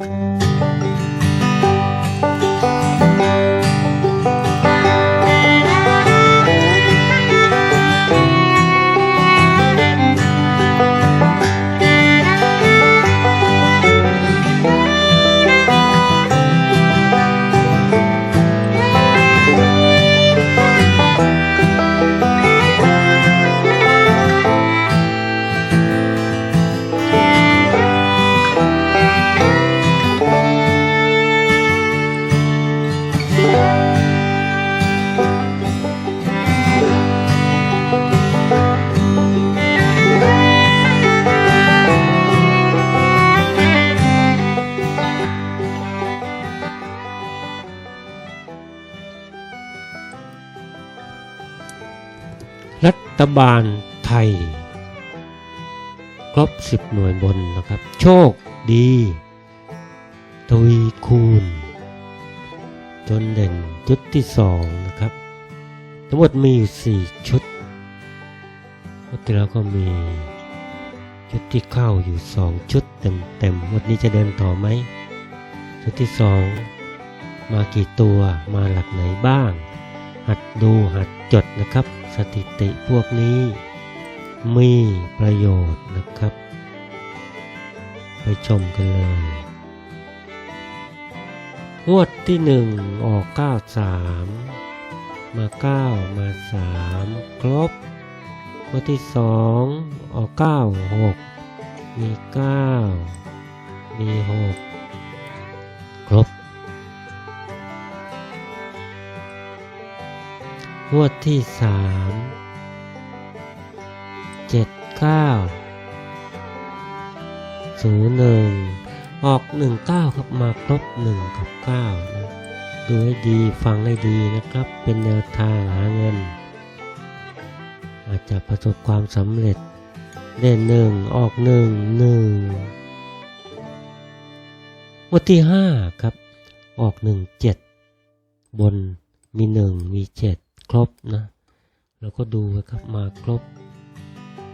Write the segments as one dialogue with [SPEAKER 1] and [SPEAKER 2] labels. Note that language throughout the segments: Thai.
[SPEAKER 1] thank you รัฐบาลไทย ครบ 10 หน่วยบนนะครับ โชคดีทวีคูณ จนเด่นชุดที่ 2 นะครับ ทั้งหมดมีอยู่ 4 ชุดวันที่แล้วก็มีชุดที่เข้าอยู่ 2 ชุดเต็มๆวันนี้จะเดินต่อไหม ชุดที่ 2 มากี่ตัวมาหลักไหนบ้าง หัดดูหัดจดนะครับ สถิติพวกนี้ มีประโยชน์นะครับ ไปชมกันเลย งวดที่หนึ่งออก93มา9มา3ครบงวดที่สองออก96มี9มี6 งวดที่สามเจ็ดเก้าศูนย์หนึ่งออกหนึ่งเก้าครับมาครบหนึ่งกับเก้านะดูให้ดีฟังให้ดีนะครับ เป็นแนวทางหาเงิน อาจจะประสบความสำเร็จเด่นหนึ่งออกหนึ่งหนึ่งงวดที่ห้าครับ ออกหนึ่งเจ็ดบนมีหนึ่งมีเจ็ด ครบนะเราก็ดูไว้ครับมาครบ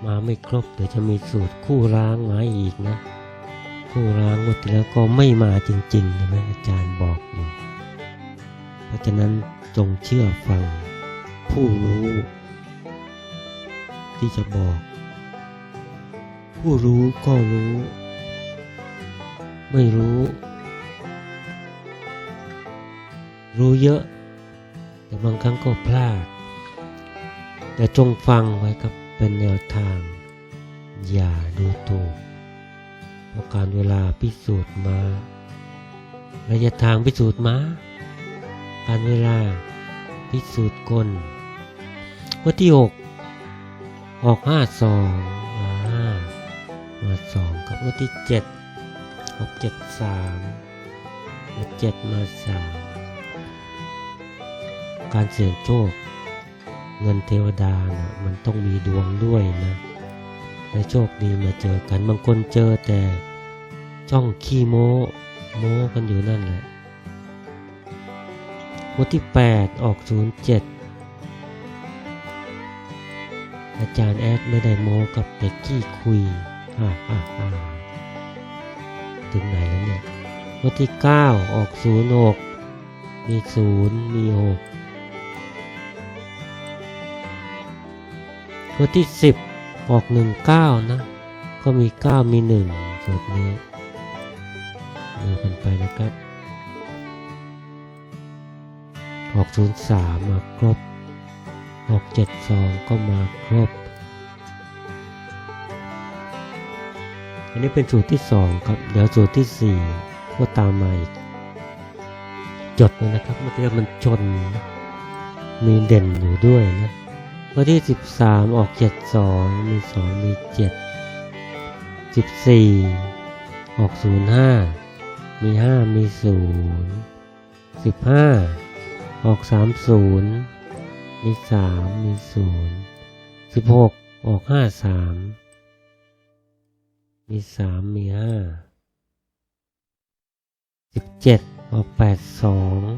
[SPEAKER 1] มาไม่ครบเดี๋ยวจะมีสูตรคู่ร้างมาอีกนะ คู่ร้างหมดแล้วก็ไม่มาจริงๆใช่ไหมอาจารย์บอกอยู่เพราะฉะนั้นจงเชื่อฟังผู้รู้ ที่จะบอก ผู้รู้ก็รู้ ไม่รู้ รู้เยอะ แต่บางครั้งก็พลาด แต่จงฟังไว้ครับเป็นแนวทาง อย่าดูถูกเพราะการเวลาพิสูจน์มา ระยะทางพิสูจน์มา การเวลาพิสูจน์กลวันที่หกออกห้าสองมาห้ามาสองครับวันที่เจ็ดออกเจ็ดสามมาเจ็ดมาสาม การเสี่ยงโชค เงินเทวดานะมันต้องมีดวงด้วยนะและโชคดีมาเจอกันบางคนเจอแต่จ้องขี้โม้โม้กันอยู่นั่นแหละวันที่ 8 ออก 07 อาจารย์แอดไม่ได้โม้กับแต่กี้คุยฮ่าฮ่าฮ่าถึงไหนแล้วเนี่ยวันที่ 9 ออก 06 มี 0 มี 6 ตัวที่ 10 ออก 19 นะ ก็มี 9 มี 1 สูตรนี้ดูกันไปนะครับ ออก 03 มาครบ ออก 72 ก็มาครบ อันนี้เป็นสูตรที่ 2 ครับ เดี๋ยวสูตรที่ 4 ก็ตามมาอีก จดไว้นะครับ เมื่อกี้มันชน มีเด่นอยู่ด้วยนะ วันที่ 13 ออก 72 มี 2 มี 7 14 ออก 05 มี 5 มี 0 15 ออก 30 มี 3 มี 0 16 ออก 53 มี 3 มี 5 17 ออก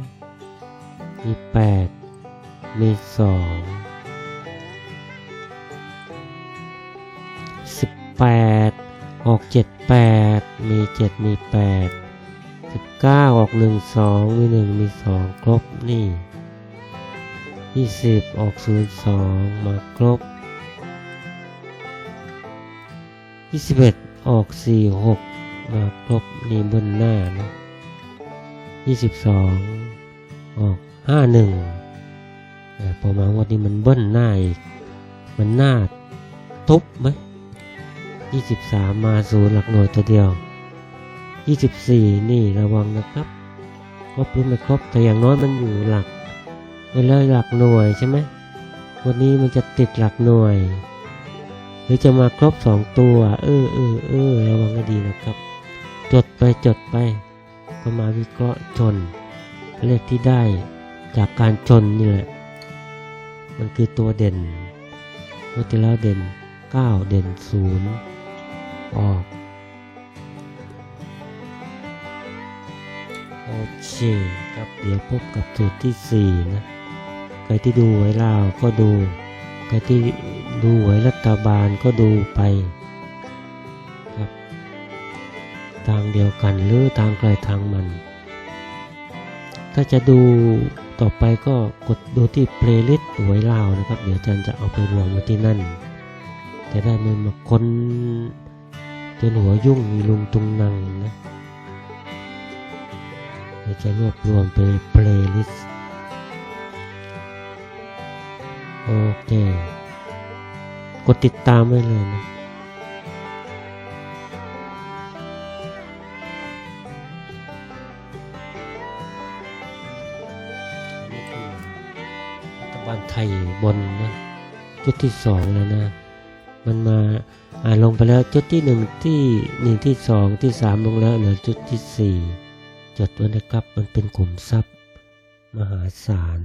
[SPEAKER 1] 82 มี 8 มี 2 สิบแปดออกเจ็ดแปดมีเจ็ดมีแปดสิบเก้าออกหนึ่งสองมีหนึ่งมีสองครบนี่ยี่สิบออกศูนย์สองมาครบยี่สิบเอ็ดออกสี่หกมาครบนี่บิ้ลหน้านะยี่สิบสองออกห้าหนึ่งแต่พอมาวันนี้มันเบิ้ลหน้าอีก มันหน้าทุบไหม ยี่สิบสามมาศูนย์หลักหน่วยตัวเดียว 24 นี่ระวังนะครับครบหรือไม่ครบแต่อย่างน้อยมันอยู่หลักเวลาหลักหน่วยใช่ไหมวันนี้มันจะติดหลักหน่วย หรือจะมาครบสองตัว เออเออเออระวังให้ดีนะครับ จดไปจดไป ก็มาวิเคราะห์ชน เลขที่ได้จากการชนนี่แหละ มันคือตัวเด่นเมื่อที่แล้วเด่น 9 เด่น 0 ออก โอเคครับเดี๋ยวพบกับสูตรที่ 4 นะ ใครที่ดูหวยลาวก็ดู ใครที่ดูหวยรัฐบาลก็ดูไปครับทางเดียวกันหรือทางใครทางมัน ถ้าจะดูต่อไปก็กดดูที่เพลย์ลิสต์หวยลาวนะครับ เดี๋ยวอาจารย์จะเอาไปรวมไว้ที่นั่น จะได้ไม่มาค้น จนหัวยุ่งมีลุงตุงนังนะเดี๋ยวจะรวบรวมเป็นเพลย์ลิสต์โอเค กดติดตามไว้เลยนะนี่คือรัฐบาลไทยบนนะ จุดที่สองแล้วนะ มันมาอ่าลงไปแล้วจุดที่หนึ่งที่หนึ่งที่สองที่สามลงแล้วเหลือจุดที่สี่จดไว้นะครับมันเป็นกลุ่มทรัพย์ มหาศาล